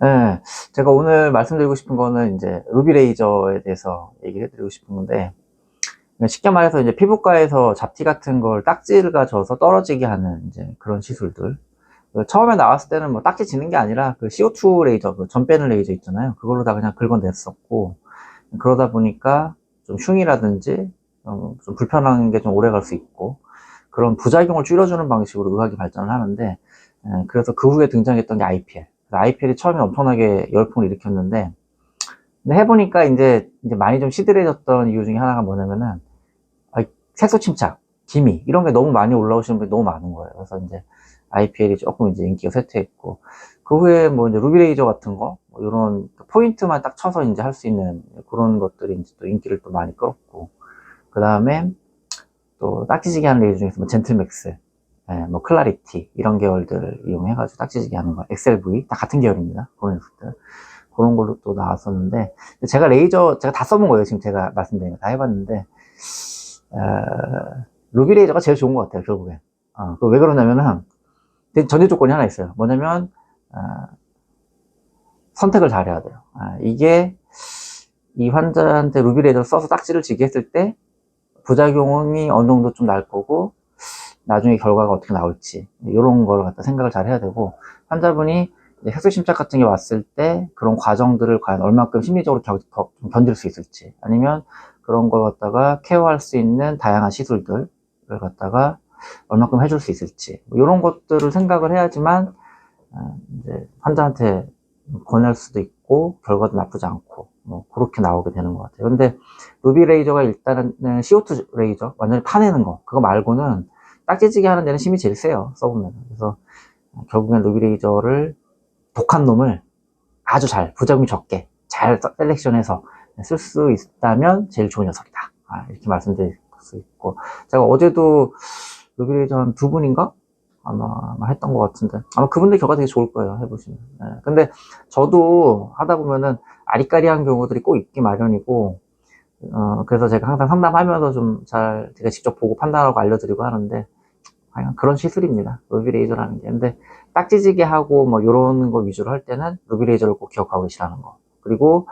네, 제가 오늘 말씀드리고 싶은 거는 이제 루비 레이저에 대해서 얘기를 해드리고 싶은 건데 쉽게 말해서 이제 피부과에서 잡티 같은 걸 딱지가 져서 떨어지게 하는 이제 그런 시술들. 처음에 나왔을 때는 뭐 딱지 지는 게 아니라 그 CO2 레이저, 그 전 빼는 레이저 있잖아요. 그걸로 다 그냥 긁어냈었고 그러다 보니까 좀 흉이라든지 어, 좀 불편한 게 좀 오래 갈 수 있고 그런 부작용을 줄여주는 방식으로 의학이 발전을 하는데 에, 그래서 그 후에 등장했던 게 IPL. IPL이 처음에 엄청나게 열풍을 일으켰는데 근데 해보니까 이제 이제 많이 좀 시들해졌던 이유 중에 하나가 뭐냐면은 아, 색소 침착, 기미 이런 게 너무 많이 올라오시는 분이 너무 많은 거예요. 그래서 이제 IPL이 조금 이제 인기가 쇠퇴했고 그 후에 뭐 이제 루비 레이저 같은 거 뭐 이런 포인트만 딱 쳐서 이제 할 수 있는 그런 것들이 이제 또 인기를 또 많이 끌었고 그 다음에 또 딱지지기 하는 레이저 중에서 뭐 젠틀맥스, 예, 뭐 클라리티 이런 계열들을 이용해가지고 딱지지기 하는 거, XLV 다 같은 계열입니다. 그런 녀석들 그런 걸로 또 나왔었는데 제가 레이저 제가 다 써본 거예요. 지금 제가 말씀드린 거 다 해봤는데 어, 루비 레이저가 제일 좋은 것 같아요. 결국엔 어, 그왜 그러냐면은 전제 조건이 하나 있어요. 뭐냐면 어, 선택을 잘해야 돼요. 아, 이게 이 환자한테 루비 레이저를 써서 딱지를 지게 했을 때 부작용이 어느 정도 좀 날 거고 나중에 결과가 어떻게 나올지 이런 걸 갖다 생각을 잘 해야 되고 환자분이 침착 같은 게 왔을 때 그런 과정들을 과연 얼마큼 심리적으로 겨, 겨, 견딜 수 있을지 아니면 그런 걸 갖다가 케어할 수 있는 다양한 시술들을 갖다가 얼마큼 해줄 수 있을지 뭐 이런 것들을 생각을 해야지만 어, 이제 환자한테 권할 수도 있고 결과도 나쁘지 않고 뭐 그렇게 나오게 되는 것 같아요. 근데 루비 레이저가 일단은 CO2 레이저 완전히 파내는 거 그거 말고는 딱지지기 하는 데는 힘이 제일 세요 써보면. 그래서 결국엔 루비 레이저를 독한 놈을 아주 잘 부작용이 적게 잘 셀렉션해서 쓸 수 있다면 제일 좋은 녀석이다. 아, 이렇게 말씀드릴 수 있고. 제가 어제도 루비 레이저 한 두 분인가? 아마, 아마 했던 것 같은데. 아마 그분들 결과 되게 좋을 거예요 해보시면. 네. 근데 저도 하다 보면은 아리까리한 경우들이 꼭 있기 마련이고 어, 그래서 제가 항상 상담하면서 좀 잘 제가 직접 보고 판단하고 알려드리고 하는데 과연 그런 시술입니다 루비 레이저라는 게 근데 딱지지게 하고 뭐 이런 거 위주로 할 때는 루비 레이저를 꼭 기억하고 계시라는 거 그리고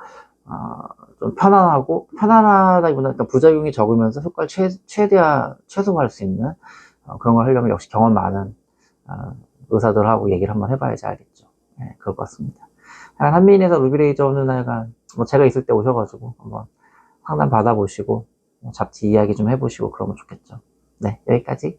어, 좀 편안하고 편안하다기보다 일단 부작용이 적으면서 효과를 최, 최대한 최소화할 수 있는 어, 그런 걸 하려면 역시 경험 많은 어, 의사들하고 얘기를 한번 해봐야지 알겠죠. 네, 그럴 것 같습니다. 약간 한미인에서 루비 레이저는 약간 뭐 제가 있을 때 오셔가지고 한번 상담 받아보시고 뭐 잡지 이야기 좀 해보시고 그러면 좋겠죠. 네, 여기까지.